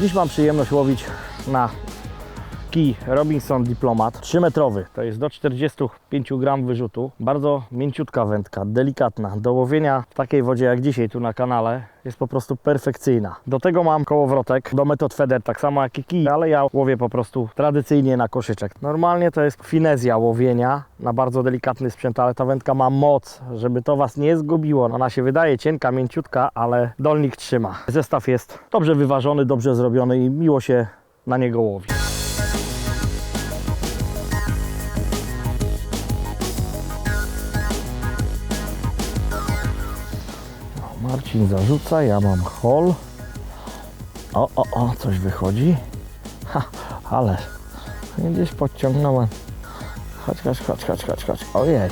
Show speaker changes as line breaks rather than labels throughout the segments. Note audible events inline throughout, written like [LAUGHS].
Dziś mam przyjemność łowić na kij Robinson Diplomat 3 metrowy, to jest do 45 gram wyrzutu. Bardzo mięciutka wędka, delikatna. Do łowienia w takiej wodzie jak dzisiaj tu na kanale jest po prostu perfekcyjna. Do tego mam kołowrotek do metod feder, tak samo jak i kij, ale ja łowię po prostu tradycyjnie na koszyczek. Normalnie to jest finezja łowienia na bardzo delikatny sprzęt, ale ta wędka ma moc, żeby to Was nie zgubiło. Ona się wydaje cienka, mięciutka, ale dolnik trzyma. Zestaw jest dobrze wyważony, dobrze zrobiony i miło się na niego łowi. Marcin zarzuca, ja mam hol. O, o, o, coś wychodzi. Ha, ale gdzieś podciągnąłem. Chodź, chodź, chodź, chodź, chodź, chodź. Ojej.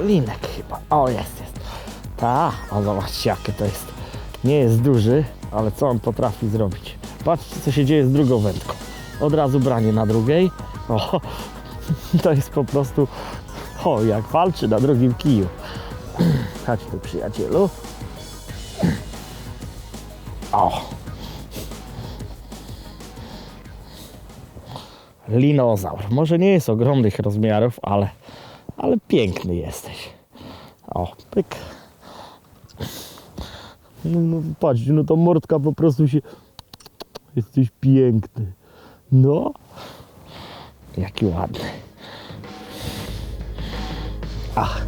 Linek chyba. O, jest, jest. Ta, a zobaczcie jakie to jest. Nie jest duży, ale co on potrafi zrobić. Patrzcie, co się dzieje z drugą wędką. Od razu branie na drugiej. O, [LAUGHS] to jest po prostu... O, jak walczy na drugim kiju. Chodź tu przyjacielu. O. Linozaur. Może nie jest ogromnych rozmiarów, ale, ale piękny jesteś. O, pyk. No, no patrz, no to mordka po prostu się... Jesteś piękny. No. Jaki ładny. Ach.